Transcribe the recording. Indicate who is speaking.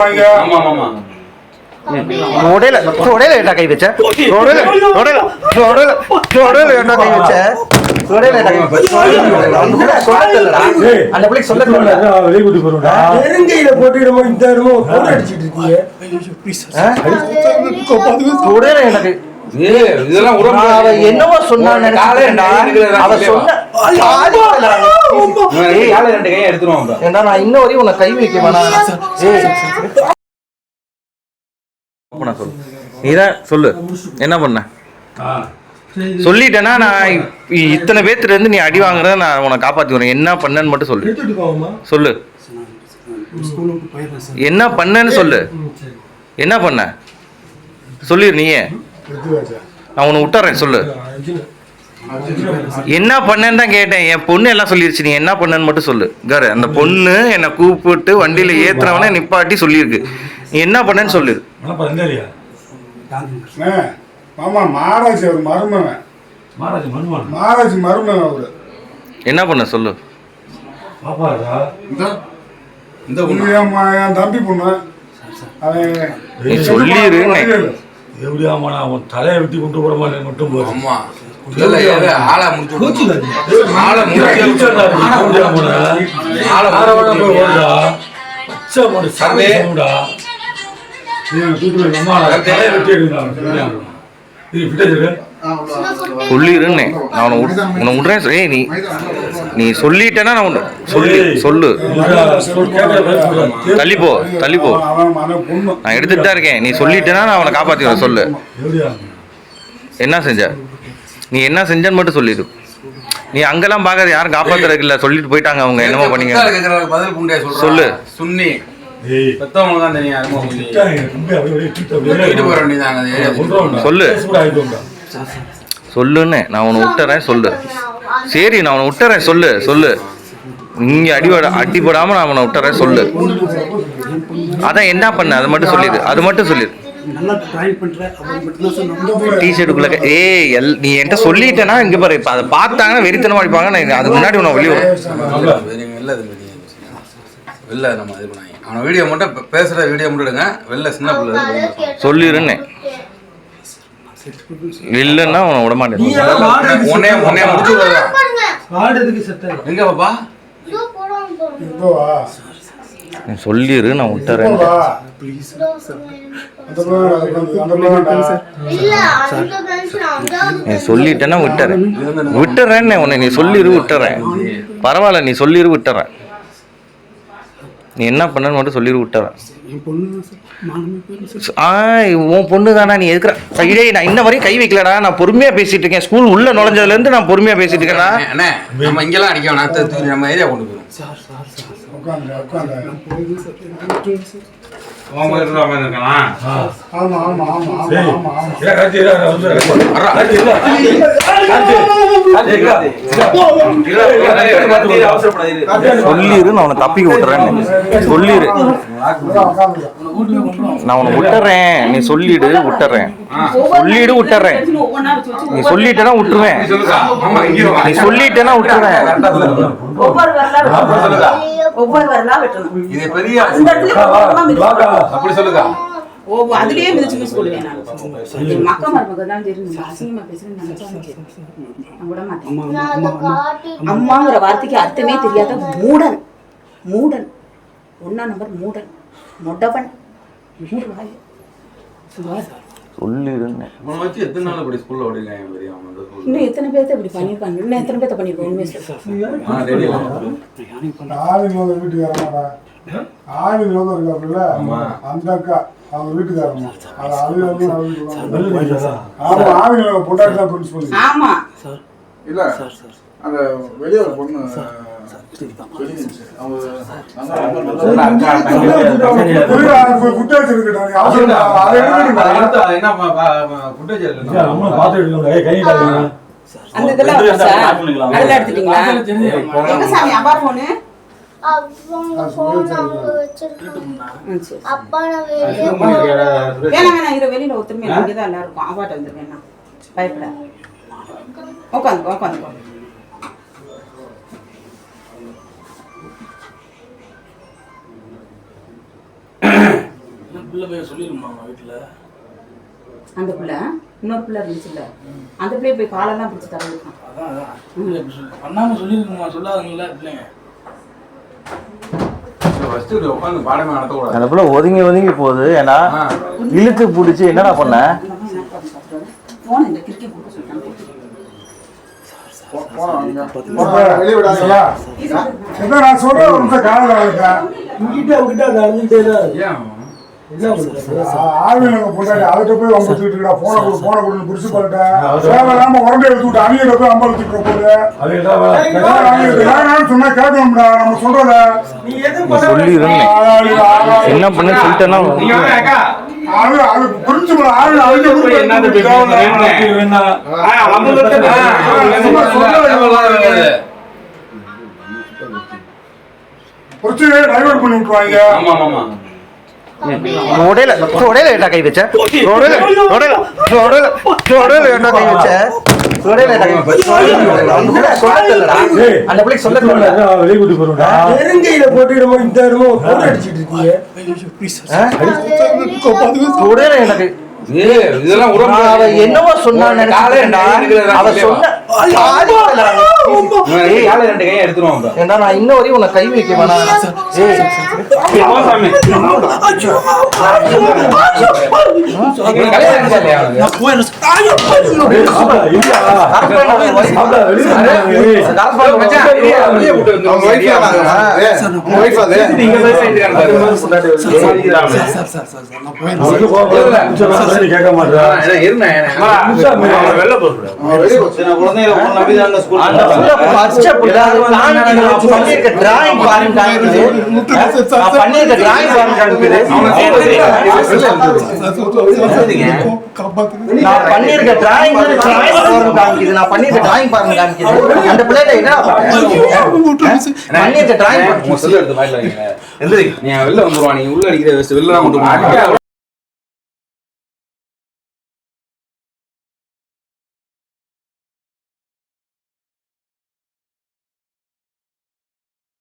Speaker 1: கை வச்ச? கை வச்ச? கை வச்ச? அந்த பிள்ளை சொல்ல தெரியல
Speaker 2: வெளியே கூட்டி போறோம்டா?
Speaker 3: நெருங்கையில போட்டுடுமோ இந்த இடமோ போட்டு அடிச்சிட்டு இருக்கீங்க
Speaker 1: என்னவோ சொன்னான்னு. அவ சொன்ன.
Speaker 4: ஏய்,
Speaker 1: நான் இன்ன வரையும் உன்னை கை வைக்க வேணாம் பண்ண சொல்லு. நீதான் சொல்லு. என்ன பண்ண? சொல்லிட்டேன்னா நான் இத்தனை பேத்துல இருந்து நீ அடி வாங்குறத நான் உன்னை காப்பாத்தி வரேன் என்ன பண்ணேன்னு மட்டும் சொல்லு. சொல்லு. என்ன பண்ணேன்னு சொல்லு. என்ன பண்ண? சொல்லிடு நீயே. நான் உன்னை விட்டுறேன் சொல்லு. என்ன பண்ணேன்னு தான் கேட்டேன். என் பொண்ணு எல்லாம் சொல்லிருச்சு. நீ என்ன பண்ணேன்னு மட்டும் சொல்லு. காரு அந்த பொண்ணு என்னை கூப்பிட்டு வண்டியில ஏத்துறவனே நிப்பாட்டி சொல்லியிருக்கு. நீ என்ன பண்ணேன்னு சொல்லு.
Speaker 3: மாமா மாராஜ் அவர் மருமவன்
Speaker 2: மகாராஜ் மன்மோகன்
Speaker 3: மாராஜ் மருமவன் அவரு.
Speaker 1: என்ன பண்ண சொல்லு.
Speaker 2: பாப்பாடா
Speaker 4: இந்த
Speaker 3: இது
Speaker 4: பொண்ணு.
Speaker 3: என் தம்பி பொண்ணு. அவன்
Speaker 2: எப்படியாமா நான் தலையை வெட்டி கொண்டு போட மாட்டேன் மட்டும் போதும்.
Speaker 4: இல்ல, ஆளை
Speaker 1: சொல்லிருன்னு. நான் உன்னை விட்- உன்னை விடுறேன் ஏய் நீ நீ சொல்லிட்டேன்னா நான் உன்னை சொல்லி. சொல்லு. தள்ளி போ தள்ளி போ
Speaker 3: அவன் மன பொண்ணு.
Speaker 1: நான் எடுத்துட்டு தான் இருக்கேன். நீ சொல்லிட்டேன்னா நான் அவனை காப்பாத்திடுவேன் சொல்லு. என்ன செஞ்ச? நீ என்ன செஞ்சன்னு மட்டும் சொல்லிடு நீ அங்கெல்லாம் பார்க்காத யாரும் காப்பாத்துறதுக்கு இல்ல. சொல்லிட்டு போயிட்டாங்க அவங்க. என்னமோ பண்ணீங்க. சொல்லு.
Speaker 4: சுன்னி. பெத்தவங்களுக்கு தான் தெரியும் போற.
Speaker 1: சொல்லு. சொல்லுன்னு நான் உன்னை விட்டுறேன் சொல்லு. சரி நான் உன்னை விட்டுறேன் சொல்லு சொல்லு. இங்க அடிபட அடிபடாம நான் உன்னை விட்டுறேன் சொல்லு. அதான் என்ன பண்ண? அது மட்டும் சொல்லிடு. அது மட்டும் சொல்லிடு.
Speaker 5: நல்லா ட்ராயிங் பண்ற அப்படின்னு மட்டும்தான் சொன்னாங்க
Speaker 1: டி ஷர்ட்டுக்குள்ள ஏய் எல் நீ என்கிட்ட சொல்லிட்டேன்னா இங்க பாரு இப்ப அதை பார்த்தாங்கன்னா வெறித்தனமா அடிப்பாங்க. நான் அதுக்கு முன்னாடி உன்னை வெளியே
Speaker 4: நம்ம இது பண்ணாங்க அவன வீடியோ மட்டும் பே- பேசுற வீடியோ மட்டும் எடுங்க. வெளில சின்ன பிள்ளை இருக்கு.
Speaker 1: சொல்லிருன்னு. இல்லைன்னா உன்னை விட மாட்டேன்.
Speaker 4: உன்னைய உன்னைய முடிச்சு எங்க பாப்பா?
Speaker 1: சொல்லிரு நான் விட்டுறேன். நீ சொல்லிட்டேன்னா விட்டுறேன். விட்டுறேன்னு உன்னை நீ சொல்லிரு விட்டுறேன். பரவாயில்ல நீ சொல்லிரு விட்டுறேன். நீ என்ன பண்ணன்னு மட்டும் சொல்லிரு விட்டுறேன் ஆ உன் பொண்ணு தானா நீ எதுக்குற இடே நான் இன்ன வரையும் கை வைக்கலடா. நான் பொறுமையா பேசிட்டு இருக்கேன். ஸ்கூல் உள்ள நுழைஞ்சதுல இருந்து நான் பொறுமையா பேசிட்டு இருக்கேன்டா.
Speaker 4: அண்ணே நம்ம இங்கெல்லாம் அடிக்க வேணாம் தூக்கி தூக்கி நம்ம ஏரியா கொண்டு போயிடும்
Speaker 5: சார் சார் சார்
Speaker 3: உட்காந்து உட்காந்து ஆமா ஆமா ஆமா ஆமா ஆமா ஆமா.
Speaker 1: சொல்லிரு நான் உன்னை தப்பிக்க விட்டுறேன்னு. சொல்லிரு. நான் உன்னை விட்டுறேன். நீ சொல்லிடு விட்டுறேன். சொல்லிடு விட்டுறேன். நீ சொல்லிட்டேன்னா விட்டுருவேன். நீ சொல்லிட்டேன்னா விட்டுருவேன்
Speaker 6: ஒவ்வொரு வரலா வெட்டணும்.
Speaker 4: இது பெரிய
Speaker 6: அந்த இடத்துல
Speaker 4: அப்படி சொல்லுக்கா
Speaker 6: ஒவ்வொரு அதுலயே மிதிச்சு மிதிச்சு சொல்லுவேன் நான். என் மக்கா மருமக தான் தெரியும். அசிங்கமா அம்மாங்கிற வார்த்தைக்கு அர்த்தமே தெரியாத மூடன். மூடன். ஒன்னா நம்பர் மூடன். மொட்டவன் மூடு வாய்.
Speaker 4: வச்சு எத்தனை நாள் இப்படி ஸ்கூல்ல ஓடிருக்காங்க.
Speaker 6: இன்னும் எத்தனை பேர்த்த இப்படி பண்ணிருக்காங்க இன்னும் எத்தனை பேர்த்த பண்ணிருக்கோம் உண்மையை சொல்லு.
Speaker 4: ஆ, ரெடியா?
Speaker 3: ஆவின் வந்து வீட்டுக்காரமாடா ஆவின் வந்து இருக்காப்புல அந்த அக்கா அவங்க வீட்டுக்காரமா அது அழுகு வந்து ஆமா ஆவின் பொண்டாட்டி தான் பிரின்சிபல்
Speaker 6: ஆமா
Speaker 7: இல்ல.
Speaker 5: Sir sir.
Speaker 7: அந்த வெளியே ஒரு பொண்ணு
Speaker 6: அந்த இதெல்லாம் அதெல்லாம் எடுத்துட்டீங்களா? எங்க சாமி அப்பா போனு
Speaker 8: அவங்க போன் அவங்க வச்சிருக்காங்க. அப்பா நான் வெளியே
Speaker 6: வேணாம் வேணாம் இரு வெளியில எல்லாரும் இருக்கும் அவாட்ட உட்காந்து உட்காந்து
Speaker 5: பிள்ளை போய் சொல்லிருமா வீட்டுல.
Speaker 6: அந்த பிள்ளை இன்னொரு பிள்ளை இருந்துச்சுல்ல அந்த பிள்ளைய போய் காலெல்லாம் பிடிச்சி தரவிருக்கான்
Speaker 5: அதான் அதான். இல்ல, இப்ப சொல்லு. பண்ணாம சொல்லிருக்குமா சொல்லாதுங்களா பிள்ளைங்க?
Speaker 8: அந்த பிள்ளை ஒதுங்கி ஒதுங்கி போகுது. ஏன்னா. இழுத்து பிடிச்சி என்னடா பண்ண?
Speaker 3: நான் சொல்றேன் அதுகிட்ட போய் அவங்க சுட்டுக்கிட்டா போன கொடு போன கொடுன்னு பிடிச்சி பண்ணிட்டேன் தேவையில்லாம உடம்பு எடுத்து விட்டு அவங்க போய் போகுது. நான் சொன்னா கேட்கணும்டா. நம்ம சொல்றத.
Speaker 8: என்ன பண்ண சொல்லிட்டேன்னா
Speaker 3: பிரச்சனையை டைவர்ட் பண்ணி விட்டுருவாங்க.
Speaker 8: வச்ச உடையில ஏட்டா கை வச்ச அந்த பிள்ளைக்கு சொல்ல
Speaker 5: வெளியே கூட்டி போறோம்டா
Speaker 9: நெருங்கையில இந்த இடமோ போட்டு அடிச்சிட்டு இருக்கீங்க
Speaker 8: எனக்கு
Speaker 4: ஏய், இதெல்லாம் உடம்பு
Speaker 8: அவ சொன்னா
Speaker 4: ரெண்டு கையை எடுத்துருவோம்.
Speaker 8: ஏண்டா நான் இன்ன வரையும் உன்னை கை வைக்க வேணாம்
Speaker 4: இவனுக்கு கல்யாணம் ஆயிடுச்சா இல்லையா அவனுக்கு? மச்சான், வெளியே வெளியே கூட்டு வந்து
Speaker 7: அவங்க wife ஆ? ஏய், உங்க wife அது?
Speaker 4: நீங்க தான் செஞ்சுருக்காங்க பாரு.
Speaker 5: கேட்க மாட்டா
Speaker 4: ஆ, என்ன, இருண்ணே, என்ன.
Speaker 5: வெளில போக
Speaker 7: அவன் வெளியே வச்சு.
Speaker 8: அந்த புள்ள பச்ச புள்ள, அது காமிக்குது. நான் பண்ணியிருக்க drawing பாருங்க காமிக்குது. நான் பண்ணியிருக்க drawing பாருங்க காமிக்குது. நான் வந்து drawing பாருங்க காமிக்குது. நான் பண்ணியிருக்க drawing பாருங்க காமிக்குது. அந்த பிள்ளைகிட்ட என்ன
Speaker 4: வைங்க. நீ வெளில வந்துருவான் நீ உள்ள அடிக்கிற வெளில தான் கொண்டு